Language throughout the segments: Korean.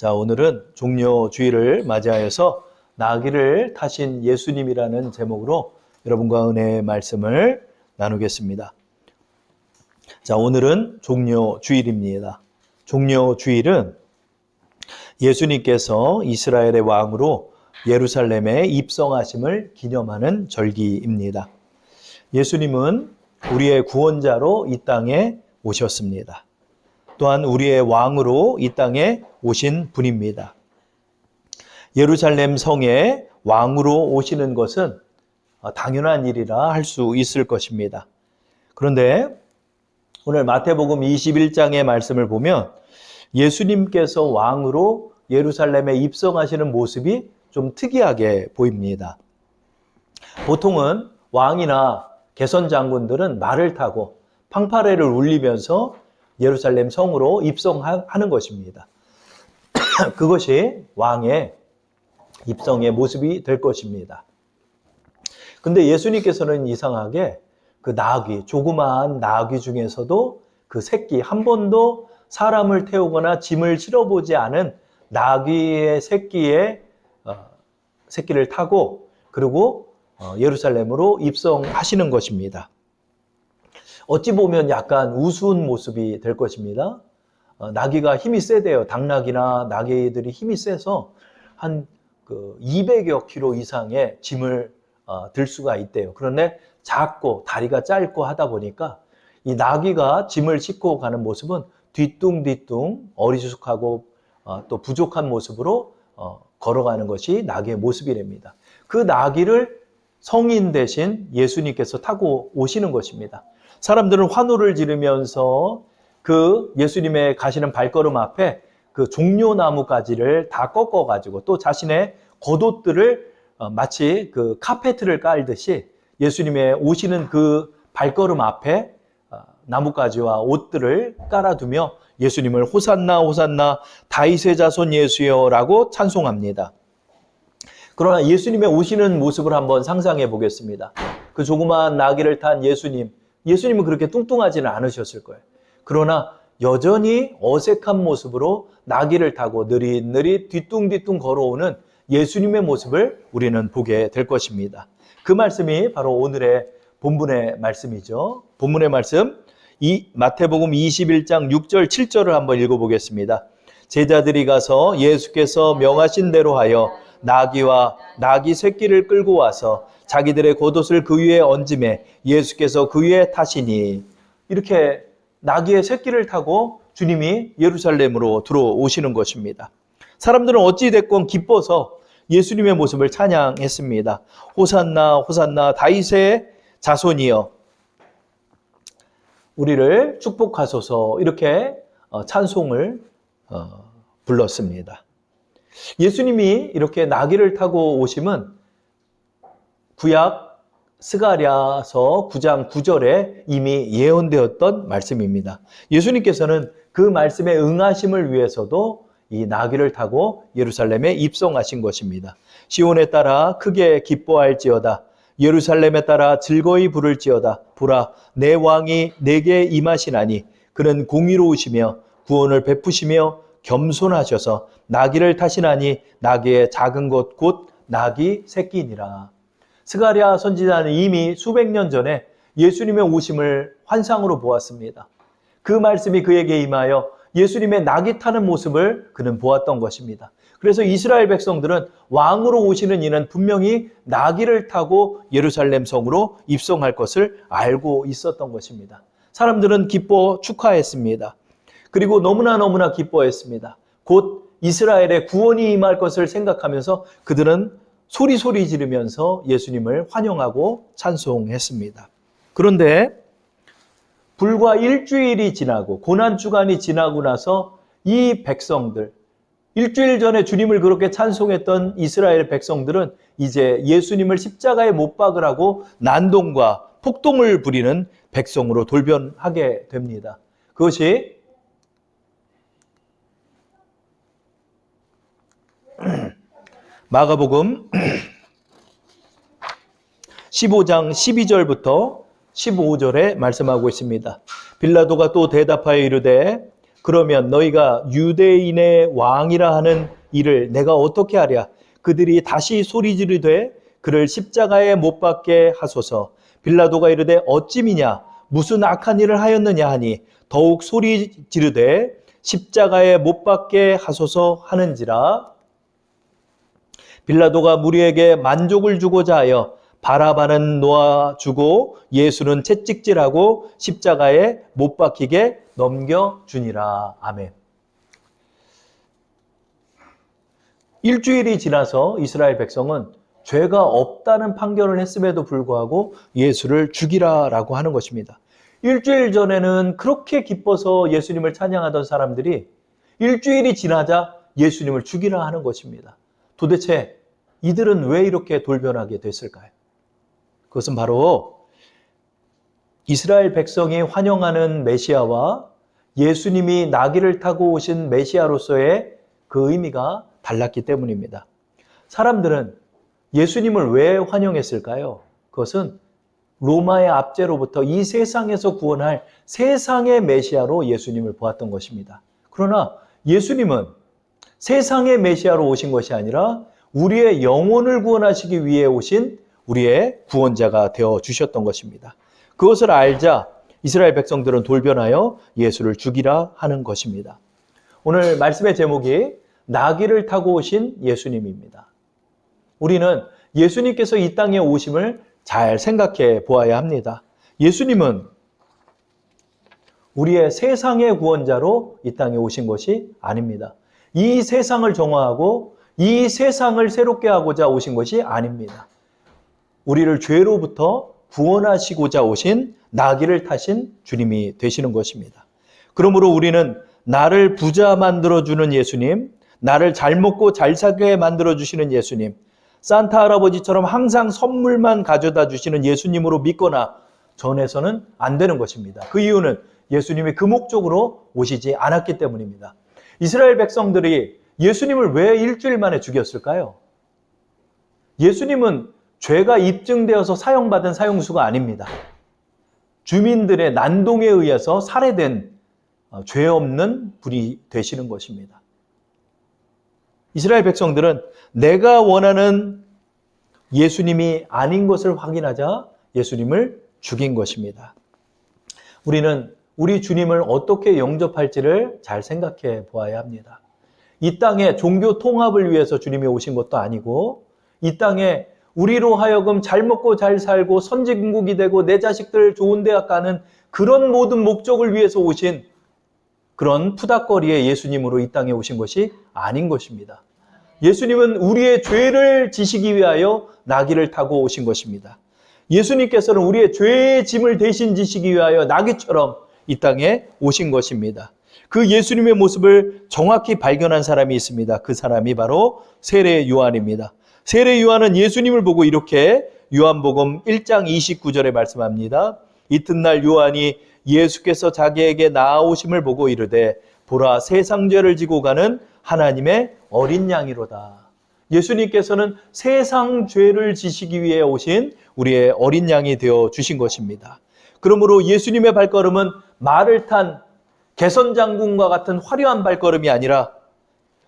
자, 오늘은 종료 주의를 맞이하여서 나귀를 타신 예수님이라는 제목으로 여러분과 은혜의 말씀을 나누겠습니다. 자, 오늘은 종료 주일입니다. 종료 주일은 예수님께서 이스라엘의 왕으로 예루살렘에 입성하심을 기념하는 절기입니다. 예수님은 우리의 구원자로 이 땅에 오셨습니다. 또한 우리의 왕으로 이 땅에 오신 분입니다. 예루살렘 성에 왕으로 오시는 것은 당연한 일이라 할 수 있을 것입니다. 그런데 오늘 마태복음 21장의 말씀을 보면 예수님께서 왕으로 예루살렘에 입성하시는 모습이 좀 특이하게 보입니다. 보통은 왕이나 개선 장군들은 말을 타고 팡파레를 울리면서 예루살렘 성으로 입성하는 것입니다. 그것이 왕의 입성의 모습이 될 것입니다. 근데 예수님께서는 이상하게 그 나귀, 조그마한 나귀 중에서도 그 새끼, 한 번도 사람을 태우거나 짐을 실어보지 않은 나귀의 새끼의 어, 새끼를 타고 그리고 어, 예루살렘으로 입성하시는 것입니다. 어찌 보면 약간 우스운 모습이 될 것입니다. 어, 나귀가 힘이 세대요. 당나귀나 나귀들이 힘이 세서 한 그 200여 킬로 이상의 짐을 어, 들 수가 있대요. 그런데 작고 다리가 짧고 하다 보니까 이 나귀가 짐을 싣고 가는 모습은 뒤뚱뒤뚱 어리숙하고 어, 또 부족한 모습으로 어, 걸어가는 것이 나귀의 모습이랍니다. 그 나귀를 성인 대신 예수님께서 타고 오시는 것입니다. 사람들은 환호를 지르면서 그 예수님의 가시는 발걸음 앞에 그 종려나무 가지를 다 꺾어 가지고 또 자신의 겉옷들을 어, 마치 그 카페트를 깔듯이 예수님의 오시는 그 발걸음 앞에 어, 나뭇가지와 옷들을 깔아두며 예수님을 호산나 호산나 다윗의 자손 예수여라고 찬송합니다. 그러나 예수님의 오시는 모습을 한번 상상해 보겠습니다. 그 조그마한 나귀를 탄 예수님, 예수님은 그렇게 뚱뚱하지는 않으셨을 거예요. 그러나 여전히 어색한 모습으로 나귀를 타고 느릿느릿 뒤뚱뒤뚱 걸어오는 예수님의 모습을 우리는 보게 될 것입니다. 그 말씀이 바로 오늘의 본문의 말씀이죠. 본문의 말씀 이 마태복음 21장 6절 7절을 한번 읽어보겠습니다. 제자들이 가서 예수께서 명하신 대로 하여 나귀와 나귀 새끼를 끌고 와서 자기들의 겉옷을 그 위에 얹음에 예수께서 그 위에 타시니 이렇게 나귀의 새끼를 타고 주님이 예루살렘으로 들어오시는 것입니다. 사람들은 어찌 됐건 기뻐서 예수님의 모습을 찬양했습니다. 호산나 호산나 다윗의 자손이여 우리를 축복하소서 이렇게 어, 찬송을 어, 불렀습니다. 예수님이 이렇게 나귀를 타고 오심은 구약 스가랴서 9장 9절에 이미 예언되었던 말씀입니다. 예수님께서는 그 말씀에 응하심을 위해서도 이 나귀를 타고 예루살렘에 입성하신 것입니다. 시온에 따라 크게 기뻐할지어다. 예루살렘에 따라 즐거이 부를지어다. 보라, 내 왕이 내게 임하시나니 그는 공의로우시며 구원을 베푸시며 겸손하셔서 나귀를 타시나니 나귀의 작은 것 곧 나귀 새끼니라. 스가랴 선지자는 이미 수백 년 전에 예수님의 오심을 환상으로 보았습니다. 그 말씀이 그에게 임하여 예수님의 낙이 타는 모습을 그는 보았던 것입니다. 그래서 이스라엘 백성들은 왕으로 오시는 이는 분명히 나귀를 타고 예루살렘 성으로 입성할 것을 알고 있었던 것입니다. 사람들은 기뻐 축하했습니다. 그리고 너무나 너무나 기뻐했습니다. 곧 이스라엘의 구원이 임할 것을 생각하면서 그들은 소리 소리 지르면서 예수님을 환영하고 찬송했습니다. 그런데 불과 일주일이 지나고 고난 주간이 지나고 나서 이 백성들 일주일 전에 주님을 그렇게 찬송했던 이스라엘 백성들은 이제 예수님을 십자가에 못 박으라고 난동과 폭동을 부리는 백성으로 돌변하게 됩니다. 그것이 마가복음 15장 12절부터 15절에 말씀하고 있습니다. 빌라도가 또 대답하여 이르되 그러면 너희가 유대인의 왕이라 하는 일을 내가 어떻게 하랴? 그들이 다시 소리 지르되 그를 십자가에 못 박게 하소서. 빌라도가 이르되 어찌미냐? 무슨 악한 일을 하였느냐 하니 더욱 소리 지르되 십자가에 못 박게 하소서 하는지라. 빌라도가 무리에게 만족을 주고자 하여 바라바는 놓아주고 예수는 채찍질하고 십자가에 못 박히게 넘겨주니라. 아멘. 일주일이 지나서 이스라엘 백성은 죄가 없다는 판결을 했음에도 불구하고 예수를 죽이라라고 하는 것입니다. 일주일 전에는 그렇게 기뻐서 예수님을 찬양하던 사람들이 일주일이 지나자 예수님을 죽이라 하는 것입니다. 도대체 이들은 왜 이렇게 돌변하게 됐을까요? 그것은 바로 이스라엘 백성이 환영하는 메시아와 예수님이 나귀를 타고 오신 메시아로서의 그 의미가 달랐기 때문입니다. 사람들은 예수님을 왜 환영했을까요? 그것은 로마의 압제로부터 이 세상에서 구원할 세상의 메시아로 예수님을 보았던 것입니다. 그러나 예수님은 세상의 메시아로 오신 것이 아니라 우리의 영혼을 구원하시기 위해 오신 우리의 구원자가 되어 주셨던 것입니다. 그것을 알자 이스라엘 백성들은 돌변하여 예수를 죽이라 하는 것입니다. 오늘 말씀의 제목이 나귀를 타고 오신 예수님입니다. 우리는 예수님께서 이 땅에 오심을 잘 생각해 보아야 합니다. 예수님은 우리의 세상의 구원자로 이 땅에 오신 것이 아닙니다. 이 세상을 정화하고 이 세상을 새롭게 하고자 오신 것이 아닙니다. 우리를 죄로부터 구원하시고자 오신 나귀를 타신 주님이 되시는 것입니다. 그러므로 우리는 나를 부자 만들어주는 예수님, 나를 잘 먹고 잘 살게 만들어주시는 예수님, 산타 할아버지처럼 항상 선물만 가져다 주시는 예수님으로 믿거나 전해서는 안 되는 것입니다. 그 이유는 예수님이 그 목적으로 오시지 않았기 때문입니다. 이스라엘 백성들이 예수님을 왜 일주일 만에 죽였을까요? 예수님은 죄가 입증되어서 사용받은 사용수가 아닙니다. 주민들의 난동에 의해서 살해된 어, 죄 없는 분이 되시는 것입니다. 이스라엘 백성들은 내가 원하는 예수님이 아닌 것을 확인하자 예수님을 죽인 것입니다. 우리는 우리 주님을 어떻게 영접할지를 잘 생각해 보아야 합니다. 이 땅에 종교 통합을 위해서 주님이 오신 것도 아니고 이 땅에 우리로 하여금 잘 먹고 잘 살고 선진국이 되고 내 자식들 좋은 대학 가는 그런 모든 목적을 위해서 오신 그런 푸닥거리의 예수님으로 이 땅에 오신 것이 아닌 것입니다. 예수님은 우리의 죄를 지시기 위하여 나귀를 타고 오신 것입니다. 예수님께서는 우리의 죄의 짐을 대신 지시기 위하여 나귀처럼 이 땅에 오신 것입니다. 그 예수님의 모습을 정확히 발견한 사람이 있습니다. 그 사람이 바로 세례 요한입니다. 세례 요한은 예수님을 보고 이렇게 요한복음 1장 29절에 말씀합니다. 이튿날 요한이 예수께서 자기에게 나아오심을 보고 이르되 보라 세상 죄를 지고 가는 하나님의 어린 양이로다. 예수님께서는 세상 죄를 지시기 위해 오신 우리의 어린 양이 되어 주신 것입니다. 그러므로 예수님의 발걸음은 말을 탄 개선 장군과 같은 화려한 발걸음이 아니라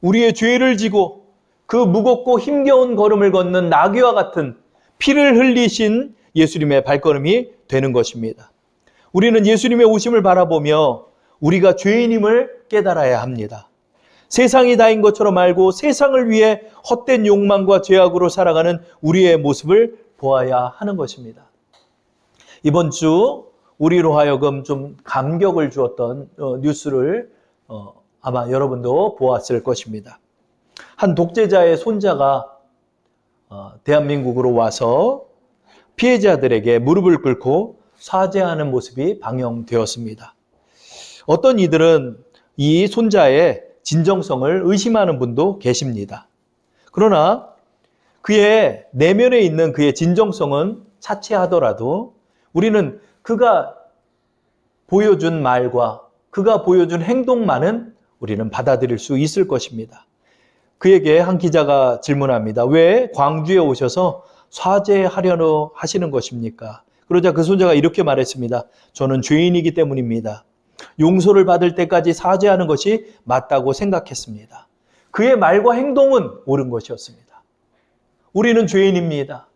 우리의 죄를 지고 그 무겁고 힘겨운 걸음을 걷는 나귀와 같은 피를 흘리신 예수님의 발걸음이 되는 것입니다. 우리는 예수님의 오심을 바라보며 우리가 죄인임을 깨달아야 합니다. 세상이 다인 것처럼 알고 세상을 위해 헛된 욕망과 죄악으로 살아가는 우리의 모습을 보아야 하는 것입니다. 이번 주 우리로 하여금 좀 감격을 주었던 어, 뉴스를 어, 아마 여러분도 보았을 것입니다. 한 독재자의 손자가 어, 대한민국으로 와서 피해자들에게 무릎을 꿇고 사죄하는 모습이 방영되었습니다. 어떤 이들은 이 손자의 진정성을 의심하는 분도 계십니다. 그러나 그의 내면에 있는 그의 진정성은 차치하더라도 우리는 그가 보여준 말과 그가 보여준 행동만은 우리는 받아들일 수 있을 것입니다. 그에게 한 기자가 질문합니다. 왜 광주에 오셔서 사죄하려고 하시는 것입니까? 그러자 그 손자가 이렇게 말했습니다. 저는 죄인이기 때문입니다. 용서를 받을 때까지 사죄하는 것이 맞다고 생각했습니다. 그의 말과 행동은 옳은 것이었습니다. 우리는 죄인입니다.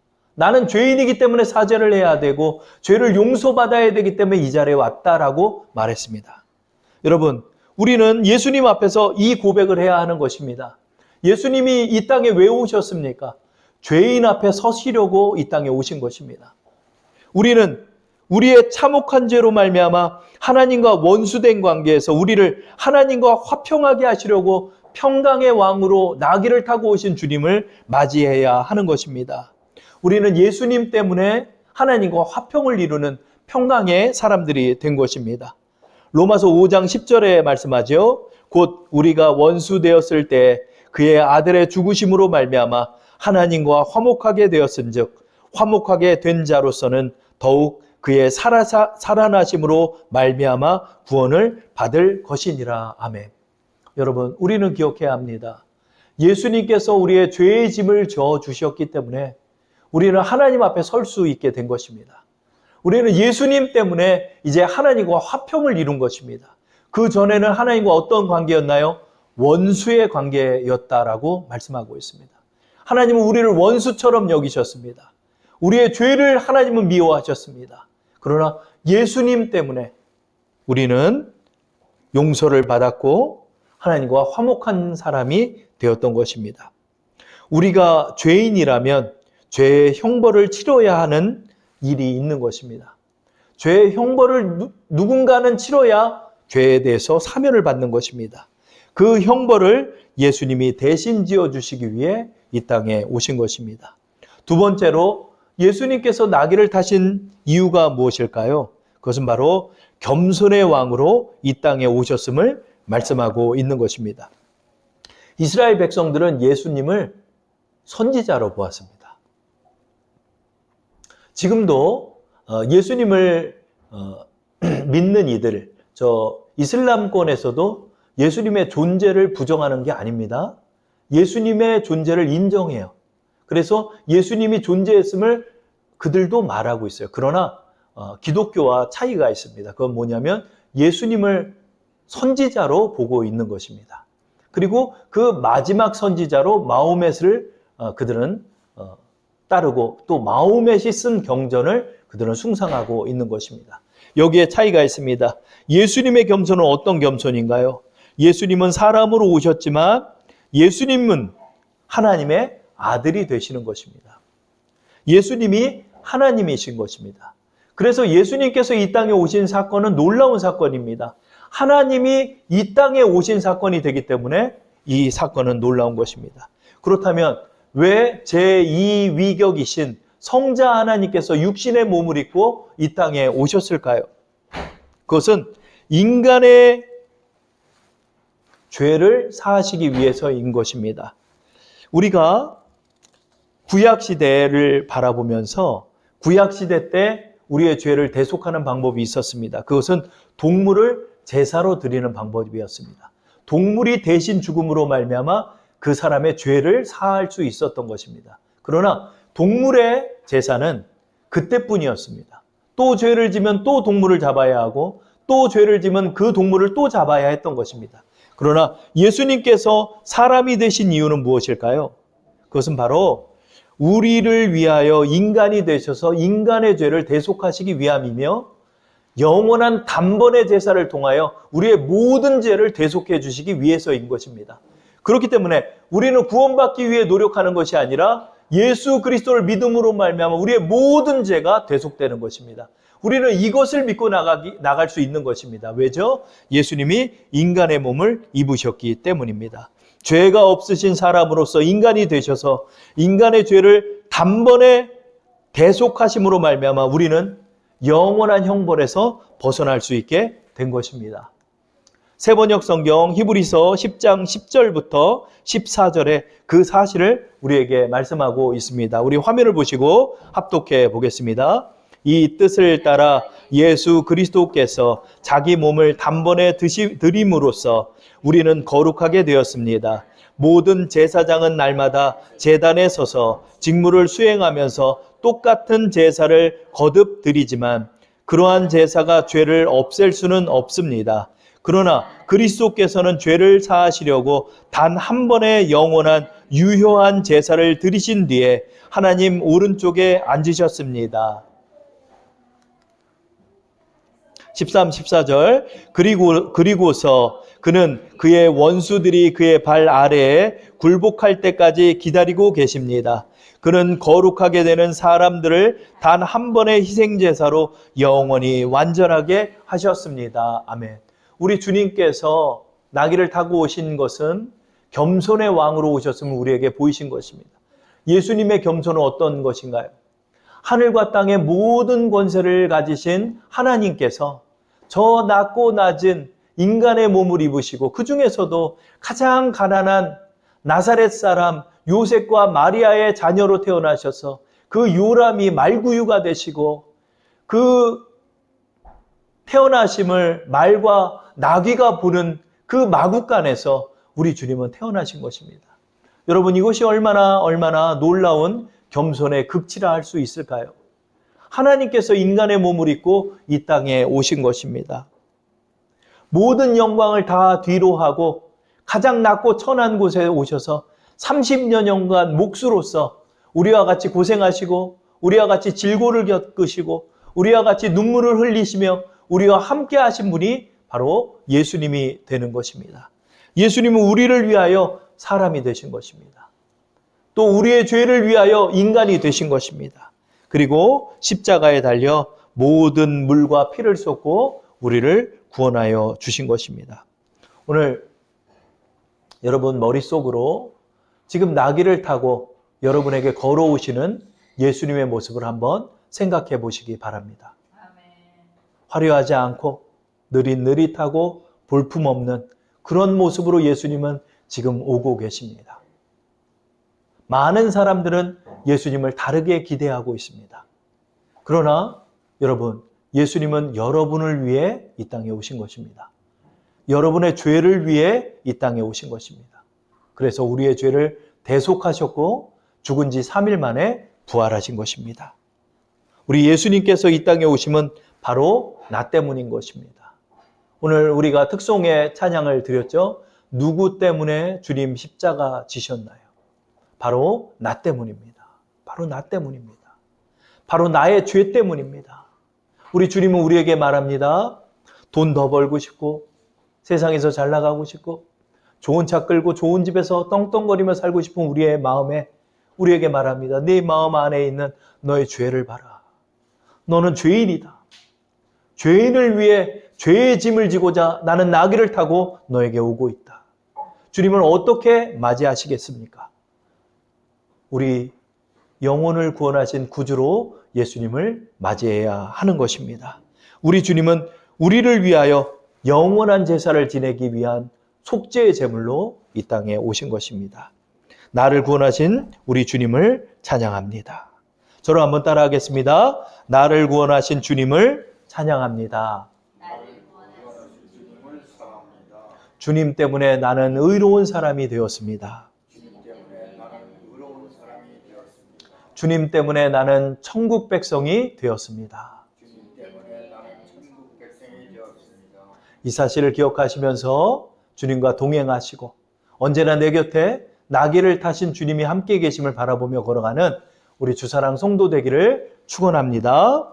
나는 죄인이기 때문에 사죄를 해야 되고 죄를 용서받아야 되기 때문에 이 자리에 왔다라고 말했습니다. 여러분, 우리는 예수님 앞에서 이 고백을 해야 하는 것입니다. 예수님이 이 땅에 왜 오셨습니까? 죄인 앞에 서시려고 이 땅에 오신 것입니다. 우리는 우리의 참혹한 죄로 말미암아 하나님과 원수된 관계에서 우리를 하나님과 화평하게 하시려고 평강의 왕으로 나귀를 타고 오신 주님을 맞이해야 하는 것입니다. 우리는 예수님 때문에 하나님과 화평을 이루는 평강의 사람들이 된 것입니다. 로마서 5장 10절에 말씀하죠. 곧 우리가 원수 되었을 때 그의 아들의 죽으심으로 말미암아 하나님과 화목하게 되었은즉 화목하게 된 자로서는 더욱 그의 살아사, 살아나심으로 말미암아 구원을 받을 것이니라. 아멘. 여러분, 우리는 기억해야 합니다. 예수님께서 우리의 죄의 짐을 져 주셨기 때문에 우리는 하나님 앞에 설 수 있게 된 것입니다. 우리는 예수님 때문에 이제 하나님과 화평을 이룬 것입니다. 그 전에는 하나님과 어떤 관계였나요? 원수의 관계였다라고 말씀하고 있습니다. 하나님은 우리를 원수처럼 여기셨습니다. 우리의 죄를 하나님은 미워하셨습니다. 그러나 예수님 때문에 우리는 용서를 받았고 하나님과 화목한 사람이 되었던 것입니다. 우리가 죄인이라면 죄의 형벌을 치러야 하는 일이 있는 것입니다. 죄의 형벌을 누, 누군가는 치러야 죄에 대해서 사면을 받는 것입니다. 그 형벌을 예수님이 대신 지어 주시기 위해 이 땅에 오신 것입니다. 두 번째로 예수님께서 나귀를 타신 이유가 무엇일까요? 그것은 바로 겸손의 왕으로 이 땅에 오셨음을 말씀하고 있는 것입니다. 이스라엘 백성들은 예수님을 선지자로 보았습니다. 지금도 어, 예수님을 어, 믿는 이들, 저 이슬람권에서도 예수님의 존재를 부정하는 게 아닙니다. 예수님의 존재를 인정해요. 그래서 예수님이 존재했음을 그들도 말하고 있어요. 그러나 어, 기독교와 차이가 있습니다. 그건 뭐냐면 예수님을 선지자로 보고 있는 것입니다. 그리고 그 마지막 선지자로 마호멧을 어, 그들은 어, 따르고 또 마호멧이 쓴 경전을 그들은 숭상하고 있는 것입니다. 여기에 차이가 있습니다. 예수님의 겸손은 어떤 겸손인가요? 예수님은 사람으로 오셨지만 예수님은 하나님의 아들이 되시는 것입니다. 예수님이 하나님이신 것입니다. 그래서 예수님께서 이 땅에 오신 사건은 놀라운 사건입니다. 하나님이 이 땅에 오신 사건이 되기 때문에 이 사건은 놀라운 것입니다. 그렇다면 왜 제2 위격이신 성자 하나님께서 육신의 몸을 입고 이 땅에 오셨을까요? 그것은 인간의 죄를 사하시기 위해서인 것입니다. 우리가 구약 시대를 바라보면서 구약 시대 때 우리의 죄를 대속하는 방법이 있었습니다. 그것은 동물을 제사로 드리는 방법이었습니다. 동물이 대신 죽음으로 말미암아 그 사람의 죄를 사할 수 있었던 것입니다. 그러나 동물의 제사는 그때뿐이었습니다. 또 죄를 지면 또 동물을 잡아야 하고 또 죄를 지면 그 동물을 또 잡아야 했던 것입니다. 그러나 예수님께서 사람이 되신 이유는 무엇일까요? 그것은 바로 우리를 위하여 인간이 되셔서 인간의 죄를 대속하시기 위함이며 영원한 단번의 제사를 통하여 우리의 모든 죄를 대속해 주시기 위해서인 것입니다. 그렇기 때문에 우리는 구원받기 위해 노력하는 것이 아니라 예수 그리스도를 믿음으로 말미암아 우리의 모든 죄가 대속되는 것입니다. 우리는 이것을 믿고 나가기, 나갈 수 있는 것입니다. 왜죠? 예수님이 인간의 몸을 입으셨기 때문입니다. 죄가 없으신 사람으로서 인간이 되셔서 인간의 죄를 단번에 대속하심으로 말미암아 우리는 영원한 형벌에서 벗어날 수 있게 된 것입니다. 세번역 성경 히브리서 10장 10절부터 14절에 그 사실을 우리에게 말씀하고 있습니다. 우리 화면을 보시고 합독해 보겠습니다. 이 뜻을 따라 예수 그리스도께서 자기 몸을 단번에 드시, 드림으로써 우리는 거룩하게 되었습니다. 모든 제사장은 날마다 제단에 서서 직무를 수행하면서 똑같은 제사를 거듭 드리지만 그러한 제사가 죄를 없앨 수는 없습니다. 그러나 그리스도께서는 죄를 사하시려고 단 한 번의 영원한 유효한 제사를 드리신 뒤에 하나님 오른쪽에 앉으셨습니다. 13, 14절 그리고 그리고서 그는 그의 원수들이 그의 발 아래에 굴복할 때까지 기다리고 계십니다. 그는 거룩하게 되는 사람들을 단 한 번의 희생 제사로 영원히 완전하게 하셨습니다. 아멘. 우리 주님께서 나귀를 타고 오신 것은 겸손의 왕으로 오셨음을 우리에게 보이신 것입니다. 예수님의 겸손은 어떤 것인가요? 하늘과 땅의 모든 권세를 가지신 하나님께서 저 낮고 낮은 인간의 몸을 입으시고 그 중에서도 가장 가난한 나사렛 사람 요셉과 마리아의 자녀로 태어나셔서 그 요람이 말구유가 되시고 그 태어나심을 말과 나귀가 보는 그 마국간에서 우리 주님은 태어나신 것입니다. 여러분 이것이 얼마나 얼마나 놀라운 겸손의 극치라 할 수 있을까요? 하나님께서 인간의 몸을 입고 이 땅에 오신 것입니다. 모든 영광을 다 뒤로 하고 가장 낮고 천한 곳에 오셔서 30년여간 목수로서 우리와 같이 고생하시고 우리와 같이 질고를 겪으시고 우리와 같이 눈물을 흘리시며 우리와 함께 하신 분이 바로 예수님이 되는 것입니다. 예수님은 우리를 위하여 사람이 되신 것입니다. 또 우리의 죄를 위하여 인간이 되신 것입니다. 그리고 십자가에 달려 모든 물과 피를 쏟고 우리를 구원하여 주신 것입니다. 오늘 여러분 머릿속으로 지금 나귀를 타고 여러분에게 걸어오시는 예수님의 모습을 한번 생각해 보시기 바랍니다. 화려하지 않고 느릿느릿하고 볼품없는 그런 모습으로 예수님은 지금 오고 계십니다. 많은 사람들은 예수님을 다르게 기대하고 있습니다. 그러나 여러분, 예수님은 여러분을 위해 이 땅에 오신 것입니다. 여러분의 죄를 위해 이 땅에 오신 것입니다. 그래서 우리의 죄를 대속하셨고 죽은 지 3일 만에 부활하신 것입니다. 우리 예수님께서 이 땅에 오심은 바로 나 때문인 것입니다. 오늘 우리가 특송의 찬양을 드렸죠. 누구 때문에 주님 십자가 지셨나요? 바로 나 때문입니다. 바로 나 때문입니다. 바로 나의 죄 때문입니다. 우리 주님은 우리에게 말합니다. 돈 더 벌고 싶고 세상에서 잘 나가고 싶고 좋은 차 끌고 좋은 집에서 떵떵거리며 살고 싶은 우리의 마음에 우리에게 말합니다. 네 마음 안에 있는 너의 죄를 봐라. 너는 죄인이다. 죄인을 위해 죄의 짐을 지고자 나는 나귀를 타고 너에게 오고 있다. 주님을 어떻게 맞이하시겠습니까? 우리 영혼을 구원하신 구주로 예수님을 맞이해야 하는 것입니다. 우리 주님은 우리를 위하여 영원한 제사를 지내기 위한 속죄의 제물로 이 땅에 오신 것입니다. 나를 구원하신 우리 주님을 찬양합니다. 저로 한번 따라하겠습니다. 나를 구원하신 주님을 찬양합니다. 주님 때문에 나는 의로운 사람이 되었습니다. 주님 때문에 나는 천국 백성이 되었습니다. 이 사실을 기억하시면서 주님과 동행하시고 언제나 내 곁에 나귀를 타신 주님이 함께 계심을 바라보며 걸어가는 우리 주사랑 성도 되기를 축원합니다.